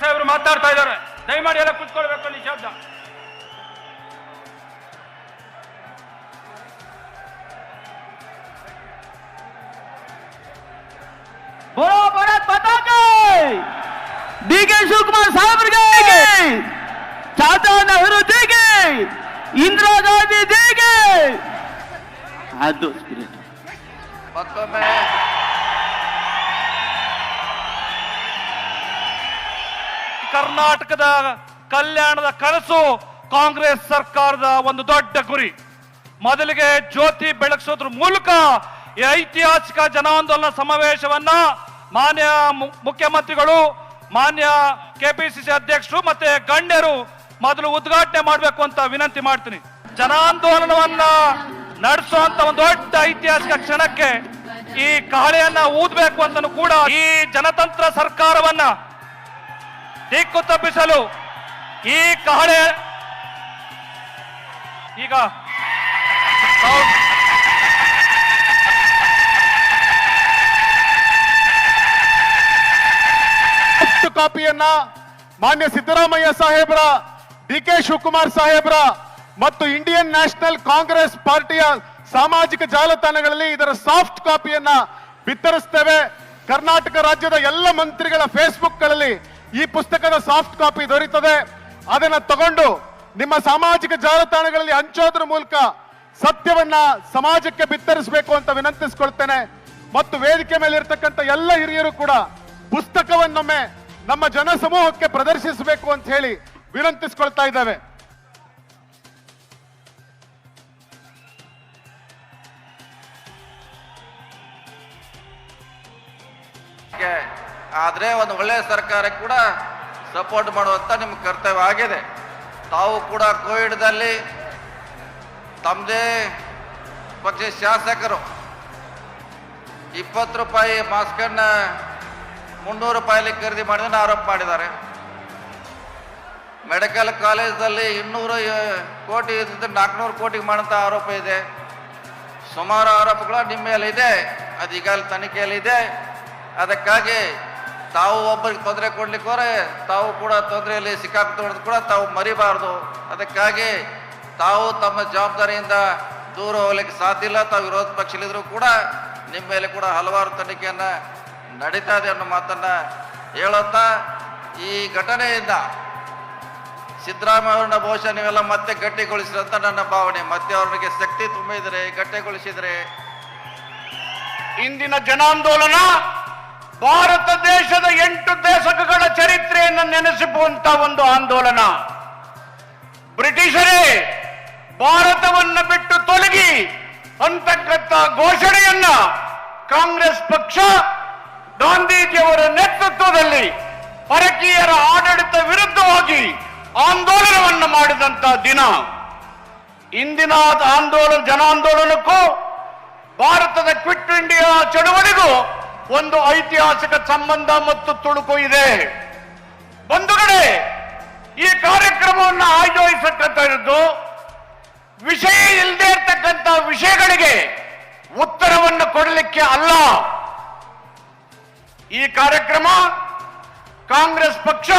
ಸಾಹೇಬರು ಮಾತಾಡ್ತಾ ಇದ್ದಾರೆ. ದಯಮಾಡಿ ಎಲ್ಲ ಕೂತ್ಕೊಳ್ಬೇಕು ಈ ಶಬ್ದ ಬೋಲೋ ಭಾರತ್ ಪತಾಕೆ! ಡಿ ಕೆ ಶಿವಕುಮಾರ್ ಸಾಹೇಬ್ರಿಗೆ ಟಾಟಾ ನೆಹರು ಜಿಗೆ ಇಂದಿರಾ ಗಾಂಧಿ ಜಿಗೆ! ಅದು ಸ್ಪಿರಿಟ್ ಮತ್ತೊಮ್ಮೆ ಕರ್ನಾಟಕದ ಕಲ್ಯಾಣದ ಕನಸು ಕಾಂಗ್ರೆಸ್ ಸರ್ಕಾರದ ಒಂದು ದೊಡ್ಡ ಗುರಿ. ಮೊದಲಿಗೆ ಜ್ಯೋತಿ ಬೆಳಗಿಸೋದ್ರ ಮೂಲಕ ಈ ಐತಿಹಾಸಿಕ ಜನಾಂದೋಲನ ಸಮಾವೇಶವನ್ನ ಮಾನ್ಯ ಮುಖ್ಯಮಂತ್ರಿಗಳು, ಮಾನ್ಯ ಕೆಪಿಸಿಸಿ ಅಧ್ಯಕ್ಷರು ಮತ್ತೆ ಗಣ್ಯರು ಮೊದಲು ಉದ್ಘಾಟನೆ ಮಾಡಬೇಕು ಅಂತ ವಿನಂತಿ ಮಾಡ್ತೀನಿ. ಜನಾಂದೋಲನವನ್ನ ನಡೆಸುವಂತ ಒಂದು ದೊಡ್ಡ ಐತಿಹಾಸಿಕ ಕ್ಷಣಕ್ಕೆ ಈ ಕಹಳೆಯನ್ನ ಊದಬೇಕು ಅಂತಲೂ ಕೂಡ ಈ ಜನತಂತ್ರ ಸರ್ಕಾರವನ್ನ ದಿಕ್ಕು ತಪ್ಪಿಸಲು ಈ ಕಹಳೆ ಈಗ ಕಾಪಿಯನ್ನ ಮಾನ್ಯ ಸಿದ್ದರಾಮಯ್ಯ ಸಾಹೇಬ್ರ, ಡಿ ಕೆ ಶಿವಕುಮಾರ್ ಸಾಹೇಬ್ರ ಮತ್ತು ಇಂಡಿಯನ್ ನ್ಯಾಷನಲ್ ಕಾಂಗ್ರೆಸ್ ಪಾರ್ಟಿಯ ಸಾಮಾಜಿಕ ಜಾಲತಾಣಗಳಲ್ಲಿ ಇದರ ಸಾಫ್ಟ್ ಕಾಪಿಯನ್ನ ಬಿತ್ತರಿಸ್ತೇವೆ. ಕರ್ನಾಟಕ ರಾಜ್ಯದ ಎಲ್ಲ ಮಂತ್ರಿಗಳ ಫೇಸ್ಬುಕ್ಗಳಲ್ಲಿ ಈ ಪುಸ್ತಕದ ಸಾಫ್ಟ್ ಕಾಪಿ ದೊರೀತದೆ. ಅದನ್ನ ತಗೊಂಡು ನಿಮ್ಮ ಸಾಮಾಜಿಕ ಜಾಲತಾಣಗಳಲ್ಲಿ ಹಂಚೋದ್ರ ಮೂಲಕ ಸತ್ಯವನ್ನ ಸಮಾಜಕ್ಕೆ ಬಿತ್ತರಿಸಬೇಕು ಅಂತ ವಿನಂತಿಸ್ಕೊಳ್ತೇನೆ. ಮತ್ತು ವೇದಿಕೆ ಮೇಲೆ ಇರ್ತಕ್ಕಂಥ ಎಲ್ಲ ಹಿರಿಯರು ಕೂಡ ಪುಸ್ತಕವನ್ನೊಮ್ಮೆ ನಮ್ಮ ಜನ ಸಮೂಹಕ್ಕೆ ಪ್ರದರ್ಶಿಸಬೇಕು ಅಂತ ಹೇಳಿ ವಿನಂತಿಸ್ಕೊಳ್ತಾ ಇದ್ದೇವೆ. ಆದ್ರೆ ಒಂದು ಒಳ್ಳೆಯ ಸರ್ಕಾರ ಕೂಡ ಸಪೋರ್ಟ್ ಮಾಡುವಂಥ ನಿಮ್ಮ ಕರ್ತವ್ಯ ಆಗಿದೆ. ತಾವು ಕೂಡ ಕೋವಿಡ್ದಲ್ಲಿ ತಮ್ಮದೇ ಪಕ್ಷ ಶಾಸಕರು ಇಪ್ಪತ್ತು ರೂಪಾಯಿ ಮಾಸ್ಕನ್ನ ಮುನ್ನೂರು ರೂಪಾಯಲ್ಲಿ ಖರೀದಿ ಮಾಡಿದ ಆರೋಪ ಮಾಡಿದ್ದಾರೆ. ಮೆಡಿಕಲ್ ಕಾಲೇಜಲ್ಲಿ ಇನ್ನೂರು ಕೋಟಿ ಇದ್ದಿದ್ದು ನಾಲ್ಕುನೂರು ಕೋಟಿಗೆ ಮಾಡೋಂಥ ಆರೋಪ ಇದೆ. ಸುಮಾರು ಆರೋಪಗಳು ನಿಮ್ಮ ಮೇಲೆ ಇದೆ ಅದು ಈಗಾಗಲೇ ತನಿಖೆಯಲ್ಲಿದೆ. ಅದಕ್ಕಾಗಿ ತಾವು ಒಬ್ಬರಿಗೆ ತೊಂದರೆ ಕೊಡ್ಲಿಕ್ಕೆ ಹೋದ್ರೆ ತಾವು ಕೂಡ ತೊಂದರೆಯಲ್ಲಿ ಸಿಕ್ಕಾಕ್ತೋದು ಕೂಡ ತಾವು ಮರಿಬಾರ್ದು. ಅದಕ್ಕಾಗಿ ತಾವು ತಮ್ಮ ಜವಾಬ್ದಾರಿಯಿಂದ ದೂರ ಹೋಗ್ಲಿಕ್ಕೆ ಸಾಧ್ಯ ಇಲ್ಲ. ತಾವು ವಿರೋಧ ಪಕ್ಷದಲ್ಲಿದ್ದರೂ ಕೂಡ ನಿಮ್ಮ ಮೇಲೆ ಕೂಡ ಹಲವಾರು ತನಿಖೆಯನ್ನ ನಡೀತಾ ಇದೆ ಅನ್ನೋ ಮಾತನ್ನ ಹೇಳುತ್ತಾ ಈ ಘಟನೆಯಿಂದ ಸಿದ್ದರಾಮಯ್ಯ ಬಹುಶಃ ನೀವೆಲ್ಲ ಮತ್ತೆ ಗಟ್ಟಿಗೊಳಿಸಿದ್ರೆ ಅಂತ ನನ್ನ ಭಾವನೆ. ಮತ್ತೆ ಅವರಿಗೆ ಶಕ್ತಿ ತುಂಬಿದರೆ ಗಟ್ಟಿಗೊಳಿಸಿದರೆ ಇಂದಿನ ಜನಾಂದೋಲನ ಭಾರತ ದೇಶದ ಎಂಟು ದಶಕಗಳ ಚರಿತ್ರೆಯನ್ನು ನೆನೆಸಿಪುವಂತ ಒಂದು ಆಂದೋಲನ. ಬ್ರಿಟಿಷರೇ ಭಾರತವನ್ನು ಬಿಟ್ಟು ತೊಲಗಿ ಅಂತಕ್ಕಂಥ ಘೋಷಣೆಯನ್ನ ಕಾಂಗ್ರೆಸ್ ಪಕ್ಷ ಗಾಂಧೀಜಿಯವರ ನೇತೃತ್ವದಲ್ಲಿ ಪರಕೀಯರ ಆಡಳಿತ ವಿರುದ್ಧವಾಗಿ ಆಂದೋಲನವನ್ನು ಮಾಡಿದಂತ ದಿನ. ಇಂದಿನ ಆಂದೋಲನ, ಜನಾಂದೋಲನಕ್ಕೂ ಭಾರತದ ಕ್ವಿಟ್ ಇಂಡಿಯಾ ಚಳುವಳಿಗೂ ಒಂದು ಐತಿಹಾಸಿಕ ಸಂಬಂಧ ಮತ್ತು ತುಳುಕು ಇದೆ. ಬಂಧುಗಳೇ, ಈ ಕಾರ್ಯಕ್ರಮವನ್ನು ಆಯೋಜಿಸತಕ್ಕಂಥದ್ದು ವಿಷಯ ಇಲ್ಲದೆ ಇರ್ತಕ್ಕಂಥ ವಿಷಯಗಳಿಗೆ ಉತ್ತರವನ್ನು ಕೊಡಲಿಕ್ಕೆ ಅಲ್ಲ. ಈ ಕಾರ್ಯಕ್ರಮ ಕಾಂಗ್ರೆಸ್ ಪಕ್ಷ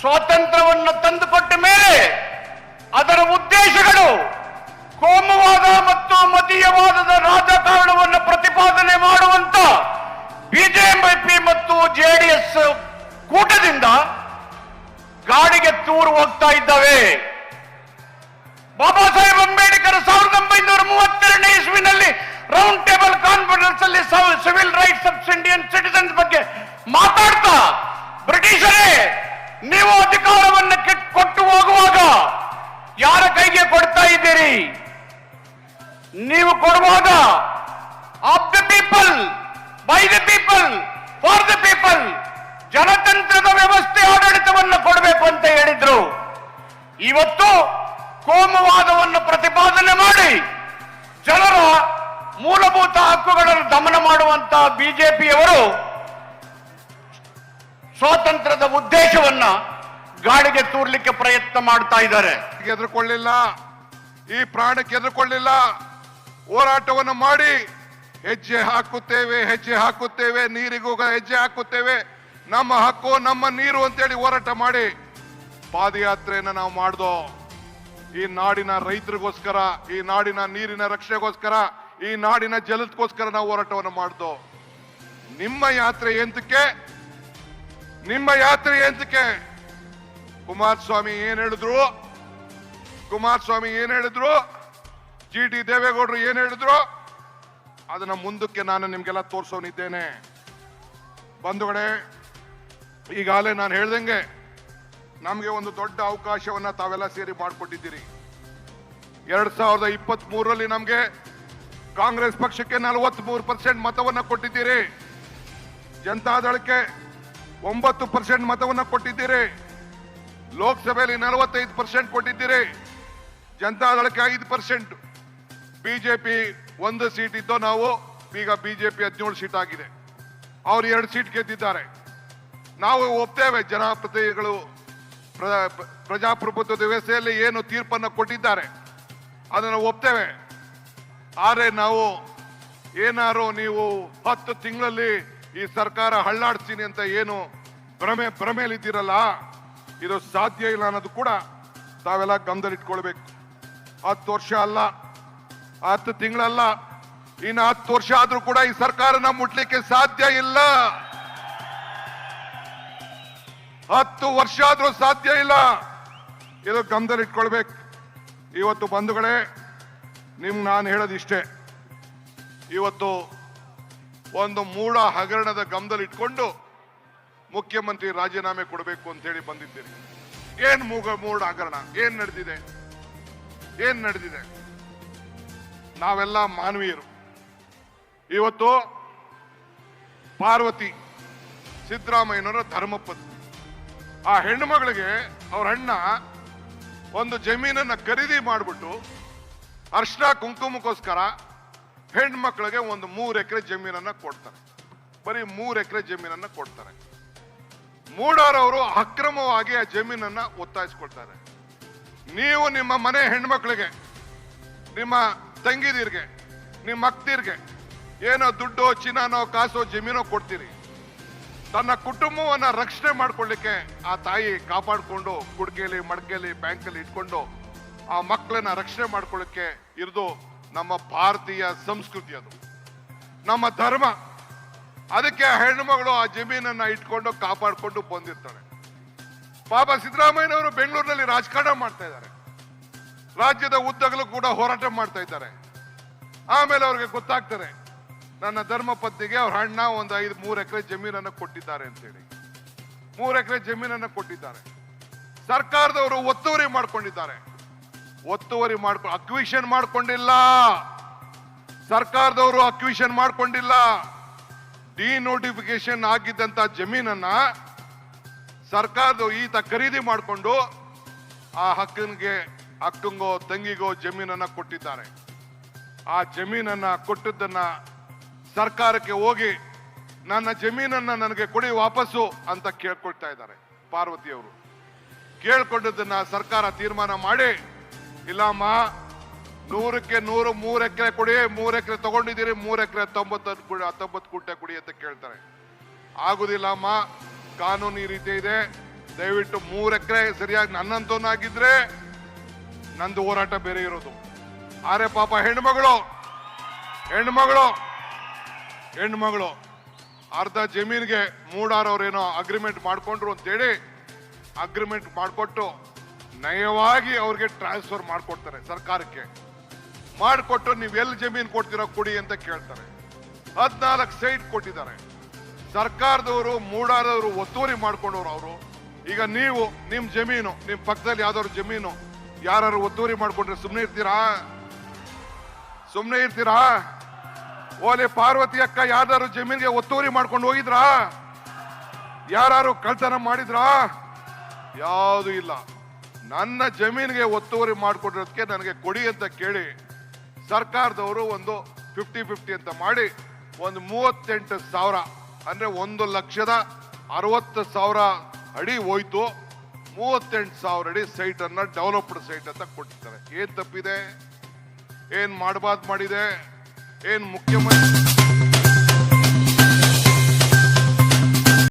ಸ್ವಾತಂತ್ರ್ಯವನ್ನು ತಂದುಕೊಟ್ಟ ಮೇಲೆ ಅದರ ಉದ್ದೇಶಗಳು ಕೋಮುವಾದ ಜೆಡಿಎಸ್ ಕೂಟದಿಂದ ಗಾಡಿಗೆ ತೂರು ಹೋಗ್ತಾ ಇದ್ದಾವೆ. ಬಾಬಾ ಸಾಹೇಬ್ ಅಂಬೇಡ್ಕರ್ ಸಾವಿರದ ಒಂಬೈನೂರ ಮೂವತ್ತೆರಡನೇ ಇಸ್ವಿನಲ್ಲಿ ರೌಂಡ್ ಟೇಬಲ್ ಕಾನ್ಫರೆನ್ಸ್ ಅಲ್ಲಿ civil rights of Indian citizens ಬಗ್ಗೆ ಮಾತಾಡ್ತಾ, ಬ್ರಿಟಿಷರೇ, ನೀವು ಅಧಿಕಾರವನ್ನು ಕೊಟ್ಟು ಹೋಗುವಾಗ ಯಾರ ಕೈಗೆ ಕೊಡ್ತಾ ಇದ್ದೀರಿ? ನೀವು ಕೊಡುವಾಗ ಪೀಪಲ್, ಜನತಂತ್ರದ ವ್ಯವಸ್ಥೆ ಆಡಳಿತವನ್ನು ಕೊಡಬೇಕು ಅಂತ ಹೇಳಿದ್ರು. ಇವತ್ತು ಕೋಮುವಾದವನ್ನು ಪ್ರತಿಪಾದನೆ ಮಾಡಿ ಜನರ ಮೂಲಭೂತ ಹಕ್ಕುಗಳನ್ನು ದಮನ ಮಾಡುವಂತ ಬಿಜೆಪಿಯವರು ಸ್ವಾತಂತ್ರ್ಯದ ಉದ್ದೇಶವನ್ನ ಗಾಳಿಗೆ ತೂರ್ಲಿಕ್ಕೆ ಪ್ರಯತ್ನ ಮಾಡ್ತಾ ಇದ್ದಾರೆ. ಎದುರುಕೊಳ್ಳಿಲ್ಲ. ಈ ಪ್ರಾಣಕ್ಕೆ ಎದುರುಕೊಳ್ಳಿಲ್ಲ. ಹೋರಾಟವನ್ನು ಮಾಡಿ ಹೆಜ್ಜೆ ಹಾಕುತ್ತೇವೆ ಹೆಜ್ಜೆ ಹಾಕುತ್ತೇವೆ, ನೀರಿಗೂ ಹೆಜ್ಜೆ ಹಾಕುತ್ತೇವೆ. ನಮ್ಮ ಹಕ್ಕು, ನಮ್ಮ ನೀರು ಅಂತೇಳಿ ಹೋರಾಟ ಮಾಡಿ ಪಾದಯಾತ್ರೆಯನ್ನು ನಾವು ಮಾಡ್ದೋ. ಈ ನಾಡಿನ ರೈತರಿಗೋಸ್ಕರ, ಈ ನಾಡಿನ ನೀರಿನ ರಕ್ಷೆಗೋಸ್ಕರ, ಈ ನಾಡಿನ ಜಲದಗೋಸ್ಕರ ನಾವು ಹೋರಾಟವನ್ನು ಮಾಡ್ದೋ. ನಿಮ್ಮ ಯಾತ್ರೆ ಎಂತಕ್ಕೆ? ನಿಮ್ಮ ಯಾತ್ರೆ ಎಂತಕ್ಕೆ? ಕುಮಾರಸ್ವಾಮಿ ಏನ್ ಹೇಳಿದ್ರು? ಕುಮಾರಸ್ವಾಮಿ ಏನ್ ಹೇಳಿದ್ರು? ಜಿ ಟಿ ದೇವೇಗೌಡರು ಏನ್ ಹೇಳಿದ್ರು? ಅದನ್ನ ಮುಂದಕ್ಕೆ ನಾನು ನಿಮ್ಗೆಲ್ಲ ತೋರ್ಸೋನಿದ್ದೇನೆ. ಬಂಧುಗಳೇ, ಈಗಾಗಲೇ ನಾನು ಹೇಳ್ದಂಗೆ ನಮಗೆ ಒಂದು ದೊಡ್ಡ ಅವಕಾಶವನ್ನ ತಾವೆಲ್ಲ ಸೇರಿ ಮಾಡಿಕೊಟ್ಟಿದ್ದೀರಿ. ಎರಡ್ ಸಾವಿರದ ಇಪ್ಪತ್ತ್ ಮೂರರಲ್ಲಿ ನಮಗೆ ಕಾಂಗ್ರೆಸ್ ಪಕ್ಷಕ್ಕೆ ನಲವತ್ತ್ ಮೂರು ಪರ್ಸೆಂಟ್ ಮತವನ್ನ ಕೊಟ್ಟಿದ್ದೀರಿ. ಜನತಾದಳಕ್ಕೆ ಒಂಬತ್ತು ಪರ್ಸೆಂಟ್ ಮತವನ್ನ ಕೊಟ್ಟಿದ್ದೀರಿ. ಲೋಕಸಭೆಯಲ್ಲಿ ನಲವತ್ತೈದು ಪರ್ಸೆಂಟ್ ಕೊಟ್ಟಿದ್ದೀರಿ. ಜನತಾದಳಕ್ಕೆ ಐದು ಪರ್ಸೆಂಟ್ ಬಿಜೆಪಿ ಒಂದು ಸೀಟ್ ಇದ್ದೋ ನಾವು, ಈಗ ಬಿಜೆಪಿ ಹದಿನೇಳು ಸೀಟ್ ಆಗಿದೆ. ಅವ್ರು ಎರಡು ಸೀಟ್ ಗೆದ್ದಿದ್ದಾರೆ. ನಾವು ಒಪ್ತೇವೆ ಜನಪ್ರತಿನಿಧಿಗಳು ಪ್ರ- ಪ್ರಜಾಪ್ರಭುತ್ವದ ವ್ಯವಸ್ಥೆಯಲ್ಲಿ ಏನು ತೀರ್ಪನ್ನು ಕೊಟ್ಟಿದ್ದಾರೆ, ಅದನ್ನು ಒಪ್ತೇವೆ. ಆದರೆ ನಾವು ಏನಾರು ನೀವು ಹತ್ತು ತಿಂಗಳಲ್ಲಿ ಈ ಸರ್ಕಾರ ಹಳ್ಳಾಡ್ತೀನಿ ಅಂತ ಏನು ಭ್ರಮೆ, ಭ್ರಮೆಯಲ್ಲಿದ್ದೀರಲ್ಲ, ಇದು ಸಾಧ್ಯ ಇಲ್ಲ ಅನ್ನೋದು ಕೂಡ ತಾವೆಲ್ಲ ಗಮನದಲ್ಲಿಟ್ಕೊಳ್ಬೇಕು. ಹತ್ತು ವರ್ಷ ಅಲ್ಲ. ಹತ್ತು ತಿಂಗಳಲ್ಲ, ಇನ್ನು ಹತ್ತು ವರ್ಷ ಆದ್ರೂ ಕೂಡ ಈ ಸರ್ಕಾರನ ಮುಟ್ಲಿಕ್ಕೆ ಸಾಧ್ಯ ಇಲ್ಲ. ಹತ್ತು ವರ್ಷ ಆದ್ರೂ ಸಾಧ್ಯ ಇಲ್ಲ. ಇದು ಗಮನದಲ್ಲಿಟ್ಕೊಳ್ಬೇಕು ಇವತ್ತು ಬಂಧುಗಳೇ ನಿಮ್ಗೆ ನಾನು ಹೇಳೋದಿಷ್ಟೇ. ಇವತ್ತು ಒಂದು ಮೂಢ ಹಗರಣದ ಗಮನದಲ್ಲಿ ಇಟ್ಕೊಂಡು ಮುಖ್ಯಮಂತ್ರಿ ರಾಜೀನಾಮೆ ಕೊಡಬೇಕು ಅಂತ ಹೇಳಿ ಬಂದಿದ್ದೀರಿ. ಏನ್ ಮೂಗ ಮೂಢ ಹಗರಣ? ಏನ್ ನಡೆದಿದೆ? ಏನ್ ನಡೆದಿದೆ? ನಾವೆಲ್ಲ ಮಾನವೀಯರು. ಇವತ್ತು ಪಾರ್ವತಿ ಸಿದ್ದರಾಮಯ್ಯನವರ ಧರ್ಮಪತ್ನಿ. ಆ ಹೆಣ್ಣು ಮಗಳಿಗೆ ಅವ್ರ ಅಣ್ಣ ಒಂದು ಜಮೀನನ್ನ ಖರೀದಿ ಮಾಡಿಬಿಟ್ಟು ಅರ್ಶನ ಕುಂಕುಮಕ್ಕೋಸ್ಕರ ಹೆಣ್ಮಕ್ಳಿಗೆ ಒಂದು ಮೂರು ಎಕರೆ ಜಮೀನನ್ನ ಕೊಡ್ತಾರೆ. ಬರೀ ಮೂರು ಎಕರೆ ಜಮೀನನ್ನ ಕೊಡ್ತಾರೆ. ಮೂಡಾರವರು ಅಕ್ರಮವಾಗಿ ಆ ಜಮೀನನ್ನ ಒತ್ತಾಯಿಸ್ಕೊಳ್ತಾರೆ. ನೀವು ನಿಮ್ಮ ಮನೆ ಹೆಣ್ಮಕ್ಳಿಗೆ ನಿಮ್ಮ ತಂಗಿದಿರ್ಗೆ ನಿಮ್ಮ ಅಕ್ತಿರ್ಗೆ ಏನೋ ದುಡ್ಡು, ಚಿನ್ನನೋ, ಕಾಸೋ, ಜಮೀನೋ ಕೊಡ್ತೀರಿ. ತನ್ನ ಕುಟುಂಬವನ್ನ ರಕ್ಷಣೆ ಮಾಡ್ಕೊಳ್ಳಿಕ್ಕೆ ಆ ತಾಯಿ ಕಾಪಾಡಿಕೊಂಡು ಕುಡ್ಕೆಲಿ ಮಡ್ಗೆಲಿ, ಬ್ಯಾಂಕಲ್ಲಿ ಇಟ್ಕೊಂಡು ಆ ಮಕ್ಕಳನ್ನ ರಕ್ಷಣೆ ಮಾಡ್ಕೊಳ್ಳಿಕ್ಕೆ ಇರೋದು ನಮ್ಮ ಭಾರತೀಯ ಸಂಸ್ಕೃತಿ ಅದು. ನಮ್ಮ ಧರ್ಮ. ಅದಕ್ಕೆ ಹೆಣ್ಣುಮಗಳು ಆ ಜಮೀನನ್ನ ಇಟ್ಕೊಂಡು ಕಾಪಾಡಿಕೊಂಡು ಬಂದಿರ್ತಾರೆ ಪಾಪ ಸಿದ್ದರಾಮಯ್ಯನವರು ಬೆಂಗಳೂರಿನಲ್ಲಿ ರಾಜಕಾರಣ ಮಾಡ್ತಾ ಇದ್ದಾರೆ. ರಾಜ್ಯದ ಉದ್ದಗಲೂ ಕೂಡ ಹೋರಾಟ ಮಾಡ್ತಾ ಇದ್ದಾರೆ. ಆಮೇಲೆ ಅವ್ರಿಗೆ ಗೊತ್ತಾಗ್ತಾರೆ ನನ್ನ ಧರ್ಮ ಪತ್ನಿಗೆ ಅವ್ರ ಅಣ್ಣ ಒಂದು ಐದು, ಮೂರು ಎಕರೆ ಜಮೀನನ್ನು ಕೊಟ್ಟಿದ್ದಾರೆ ಅಂತೇಳಿ. ಮೂರು ಎಕರೆ ಜಮೀನನ್ನು ಕೊಟ್ಟಿದ್ದಾರೆ. ಸರ್ಕಾರದವರು ಒತ್ತುವರಿ ಮಾಡ್ಕೊಂಡಿದ್ದಾರೆ. ಒತ್ತುವರಿ ಮಾಡ್ಕೊ, ಅಕ್ವಿಷನ್ ಮಾಡ್ಕೊಂಡಿಲ್ಲ. ಸರ್ಕಾರದವರು ಅಕ್ವಿಷನ್ ಮಾಡ್ಕೊಂಡಿಲ್ಲ. ಡಿನೋಟಿಫಿಕೇಶನ್ ಆಗಿದ್ದಂತ ಜಮೀನನ್ನ ಸರ್ಕಾರದವರು ಈತ ಖರೀದಿ ಮಾಡಿಕೊಂಡು ಆ ಹಕ್ಕನಿಗೆ ಅಕ್ಕಂಗೋ ತಂಗಿಗೋ ಜಮೀನನ್ನ ಕೊಟ್ಟಿದ್ದಾರೆ. ಆ ಜಮೀನನ್ನ ಕೊಟ್ಟದ್ದನ್ನ ಸರ್ಕಾರಕ್ಕೆ ಹೋಗಿ ನನ್ನ ಜಮೀನನ್ನ ನನಗೆ ಕೊಡಿ ವಾಪಸ್ಸು ಅಂತ ಕೇಳ್ಕೊಳ್ತಾ ಇದ್ದಾರೆ ಪಾರ್ವತಿಯವರು ಕೇಳ್ಕೊಂಡದನ್ನ ಸರ್ಕಾರ ತೀರ್ಮಾನ ಮಾಡಿ, ಇಲ್ಲಮ್ಮ, ನೂರಕ್ಕೆ ನೂರು, ಮೂರು ಎಕರೆ ಕೊಡಿ, ಮೂರು ಎಕರೆ ತಗೊಂಡಿದ್ದೀರಿ, ಮೂರು ಎಕರೆ ತೊಂಬತ್ತು ಹತ್ತೊಂಬತ್ತು ಕುಂಟೆ ಕೊಡಿ ಅಂತ ಕೇಳ್ತಾರೆ. ಆಗುದಿಲ್ಲ ಅಮ್ಮ ಕಾನೂನು ಈ ರೀತಿ ಇದೆ. ದಯವಿಟ್ಟು ಮೂರ್ ಎಕರೆ ಸರಿಯಾಗಿ ನನ್ನಂತವನಾಗಿದ್ರೆ ನಂದು ಹೋರಾಟ ಬೇರೆ ಇರೋದು. ಆರೆ ಪಾಪ ಹೆಣ್ಮಗಳು ಹೆಣ್ಮಗಳು ಹೆಣ್ಮಗಳು, ಅರ್ಧ ಜಮೀನಿಗೆ ಮೂಡಾರವ್ರೇನೋ ಅಗ್ರಿಮೆಂಟ್ ಮಾಡ್ಕೊಂಡ್ರು ಅಂತೇಳಿ ಅಗ್ರಿಮೆಂಟ್ ಮಾಡಿಕೊಟ್ಟು ನಯವಾಗಿ ಅವ್ರಿಗೆ ಟ್ರಾನ್ಸ್ಫರ್ ಮಾಡಿಕೊಡ್ತಾರೆ ಸರ್ಕಾರಕ್ಕೆ. ಮಾಡಿಕೊಟ್ಟು ನೀವು ಎಲ್ಲಿ ಜಮೀನು ಕೊಡ್ತೀರೋ ಕೊಡಿ ಅಂತ ಕೇಳ್ತಾರೆ. ಹದಿನಾಲ್ಕು ಸೈಟ್ ಕೊಟ್ಟಿದ್ದಾರೆ. ಸರ್ಕಾರದವರು, ಮೂಡಾರದವರು ಒತ್ತುವರಿ ಮಾಡ್ಕೊಂಡವ್ರು ಅವರು. ಈಗ ನೀವು ನಿಮ್ಮ ಜಮೀನು ನಿಮ್ಮ ಪಕ್ಕದಲ್ಲಿ ಯಾವ್ದಾದ್ರು ಜಮೀನು ಯಾರು ಒತ್ತುವರಿ ಮಾಡ್ಕೊಂಡ್ರೆ ಸುಮ್ಮನೆ ಇರ್ತೀರಾ? ಸುಮ್ಮನೆ ಇರ್ತೀರಾ? ಓಲೆ ಪಾರ್ವತಿ ಅಕ್ಕ ಯಾರು ಜಮೀನ್ಗೆ ಒತ್ತುವರಿ ಮಾಡ್ಕೊಂಡು ಹೋಗಿದ್ರಾ? ಯಾರು ಕಳ್ತನ ಮಾಡಿದ್ರಾ? ಯಾವುದು ಇಲ್ಲ. ನನ್ನ ಜಮೀನಿಗೆ ಒತ್ತುವರಿ ಮಾಡ್ಕೊಂಡಿರೋದಕ್ಕೆ ನನಗೆ ಕೊಡಿ ಅಂತ ಕೇಳಿ ಸರ್ಕಾರದವರು ಒಂದು ಫಿಫ್ಟಿ ಫಿಫ್ಟಿ ಅಂತ ಮಾಡಿ ಒಂದು ಮೂವತ್ತೆಂಟು ಸಾವಿರ, ಅಂದ್ರೆ ಒಂದು ಲಕ್ಷದ ಅರವತ್ತು ಸಾವಿರ ಅಡಿ ಹೋಯ್ತು. ಮೂವತ್ತೆಂಟು ಸಾವಿರ ಅಡಿ ಸೈಟ್ ಅನ್ನ ಡೆವಲಪ್ಡ್ ಸೈಟ್ ಅಂತ ಕೊಟ್ಟಿದ್ದಾರೆ. ಏನ್ ತಪ್ಪಿದೆ? ಏನ್ ಮಾಡಬಾರ್ದು ಮಾಡಿದೆ? ಏನ್ ಮುಖ್ಯಮಂತ್ರಿ